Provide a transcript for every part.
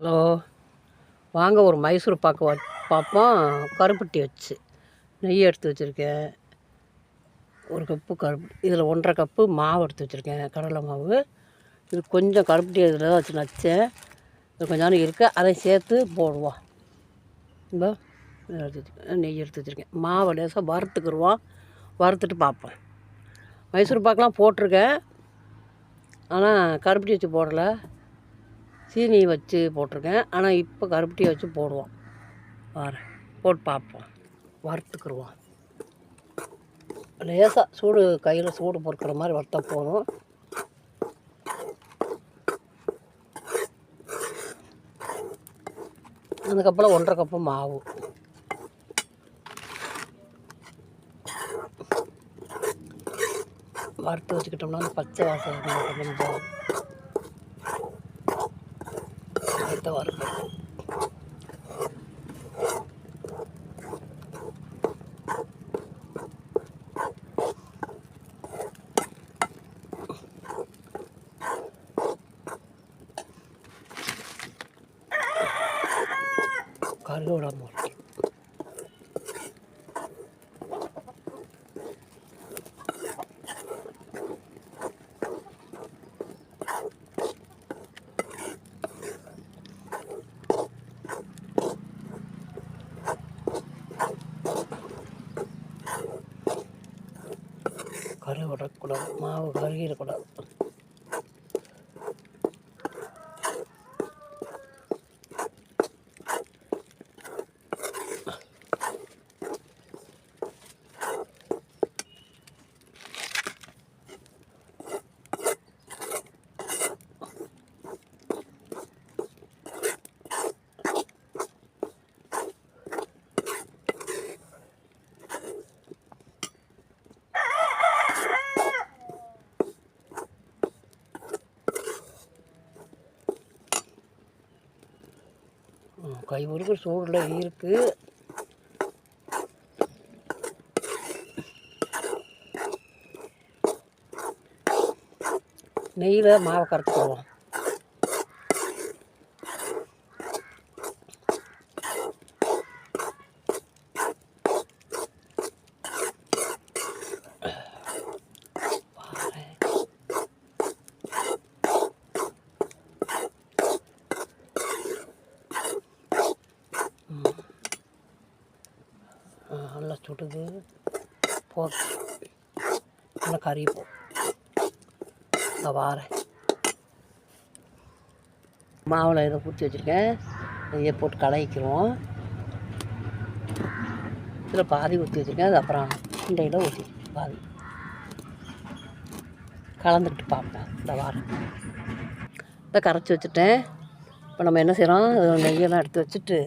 Hello. வாங்க ஒரு மைசூர் பாக்கு வ பார்ப்போம் கருப்பட்டி வச்சு. நெய் எடுத்து வச்சுருக்கேன். ஒரு கப்பு கருப்பு இதில் ஒன்றரை கப்பு மாவு எடுத்து வச்சுருக்கேன். கடலை மாவு. இது கொஞ்சம் கருப்பட்டி இதில் தான் வச்சு நச்சேன். இது கொஞ்சம் நேரம் இருக்குது அதை சேர்த்து போடுவோம். இப்போ நெய் எடுத்து வச்சுருக்கேன். மாவை லேசாக வறுத்துக்கிடுவோம் வறுத்துட்டு பார்ப்போம் மைசூர் பாக்கெலாம் போட்டிருக்கேன். ஆனால் கருப்பட்டி வச்சு போடலை. சீனி வச்சு போட்டிருக்கேன். ஆனால் இப்போ கருப்பட்டியை வச்சு போடுவோம். வரேன் போட்டு பார்ப்போம். வறுத்துக்கிடுவோம் லேசாக சூடு கையில் சூடு பொறுக்கிற மாதிரி வறுத்த போதும். அதுக்கப்புறம் ஒன்றரை கப்பு மாவு. வறுத்து வச்சுக்கிட்டோம்னா அந்த பச்சை வாசம் கொஞ்சம் போகும் da var. Karlı olan var. விடக்கூடாது மாவு கருகிடக்கூடாது கை ஒழுக்க சூடில் இருக்குது நெய்யில் மாவை கரைச்சிக்குவோம் ஆ, நல்லா சுடுது போட்டு நல்லா கறி போ. இந்த வாரேன் மாவில் இதை ஊற்றி வச்சுருக்கேன். இதை போட்டு கலக்கிக்கிறோம் இதில் பாதி ஊற்றி வச்சுருக்கேன். அது அப்புறம் இண்டையில் ஊற்றி பாதி. கலந்துக்கிட்டு பார்ப்பேன் இந்த வாரம் இதை கரைச்சி வச்சுட்டேன். இப்போ நம்ம என்ன செய்கிறோம்? நெய்யெல்லாம் எடுத்து வச்சுட்டு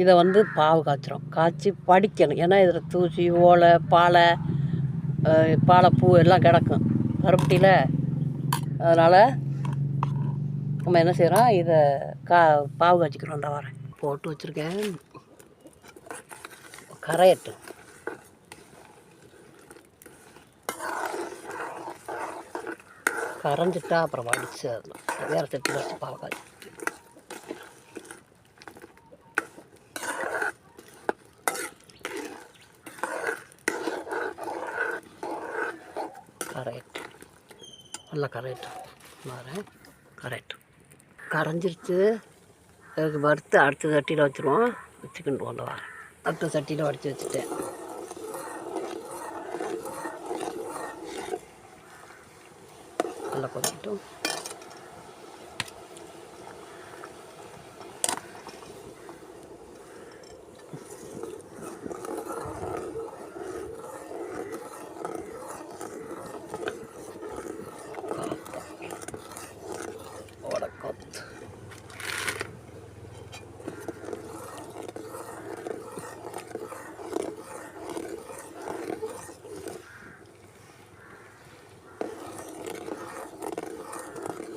இதை வந்து பாவு காய்ச்சிரும். காய்ச்சி படிக்கணும். ஏன்னா இதில் தூசி ஓலை பாலை பாலைப்பூ எல்லாம் கிடக்கும். கருப்பட்டியில் அதனால் நம்ம என்ன செய்கிறோம் இதை கா பாவு காய்ச்சிக்கிறோம் இந்த வரேன் போட்டு வச்சுருக்கேன். கரையட்டும். கரைஞ்சிட்டா அப்புறம் வடிச்சு அதில் வேறு சட்டி வச்சு பாவு கரெக்ட் நல்லா கரெக்ட் வரேன் கரெக்ட் கரைஞ்சிருச்சு. அதுக்கு வறுத்து அடுத்த சட்டியில் வச்சுருவோம். வச்சுக்கிட்டு கொண்டு வரேன் அடுத்த சட்டியில் வடித்து வச்சுட்டேன். நல்லா கொதிக்கட்டும்.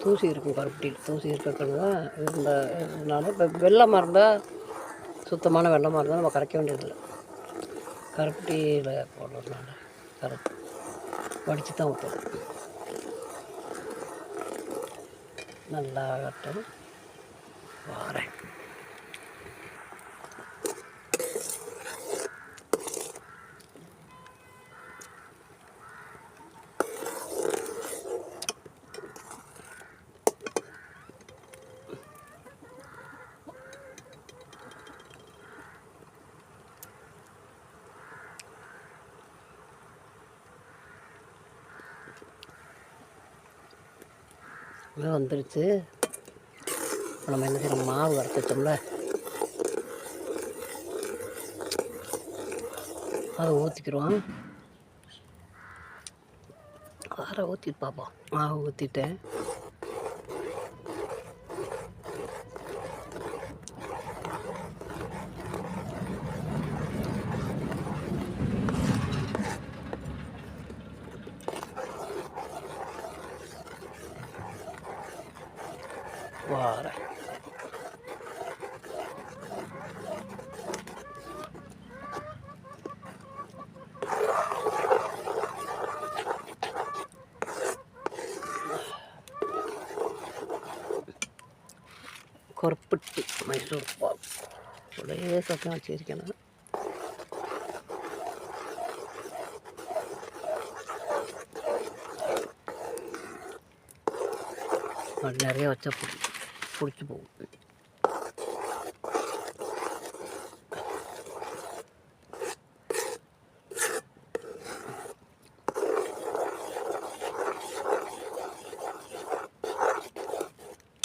தூசி இருக்கும் கருப்பட்டியில் தூசி இருக்கிறது தான் இருந்த இப்போ வெள்ளமாக இருந்தால் சுத்தமான வெள்ளமாக இருந்தால் நம்ம கரைக்க வேண்டியதில்லை. கருப்பட்டியில் போடுறதுனால கரெக்ட் வடித்து தான் ஊற்றணும் நல்லா ஆகட்டும் வாரேன். இது வந்துருச்சு. இப்போ நம்ம என்ன செய்யணும்? மாவு வறுத்து வச்சோம்ல. அதை ஊற்றிக்கிறோம் வேற ஊற்றிட்டு பார்ப்போம் மாவு ஊற்றிட்டேன் வாரேன் கொரப்பட்டி மைசூர் பாக் ஒரே சத்தம் வச்சிருக்கேன் அது நிறைய வச்சா பிடி பிடிச்சி போகும்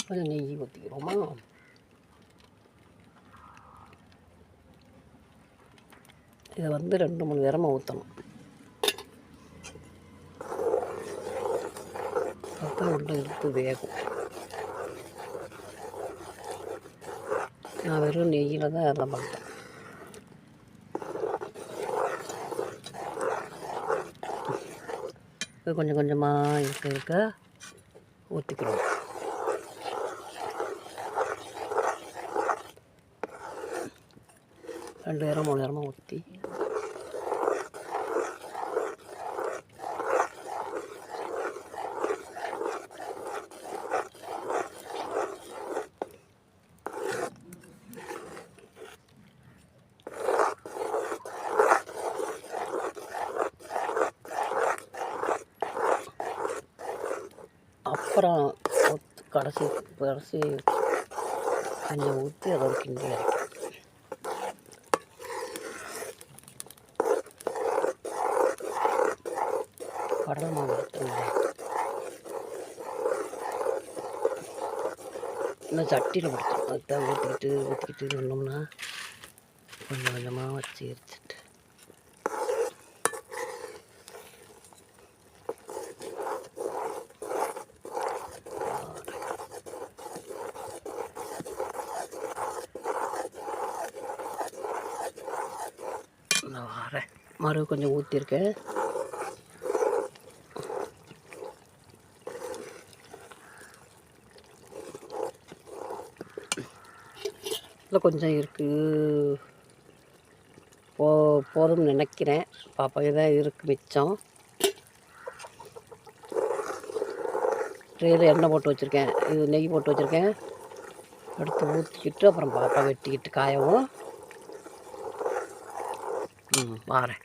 கொஞ்சம் நெய் ஊற்றிக்கிறோமா இதை வந்து ரெண்டு மூணு நேரமாக ஊற்றணும் அப்போ உள்ள இழுத்து வேகும் நான் வெறும் நெய்யில் தான் அதெல்லாம் பண்ணுறேன் இது கொஞ்சம் கொஞ்சமாக இருக்க இருக்க ஊற்றிக்கிறோம் ரெண்டு நேரம் மூணு நேரமாக ஊற்றி அப்புறம் கடைசி கடைசி கொஞ்சம் ஊற்றி அதை ஒரு கிண்டி அரைக்கும் கடலை மாவு இன்னும் சட்டியில் பிடிச்சிடும் அதுதான் ஊற்றிக்கிட்டு ஊற்றிக்கிட்டு சொன்னோம்னா கொஞ்சம் கொஞ்சமாக வச்சு எரிச்சிட்டு. நான் வரேன். மறு கொஞ்சம் ஊற்றிருக்கேன் இதில் கொஞ்சம் இருக்குது போ போதும்னு நினைக்கிறேன். பாப்பா இதான் இருக்குது மிச்சம். ட்ரேயில் எண்ணெய் போட்டு வச்சுருக்கேன். இது நெய் போட்டு வச்சுருக்கேன். எடுத்து ஊற்றிக்கிட்டு அப்புறம் பாப்பா வெட்டிக்கிட்டு காயவும். ம் வாரேன்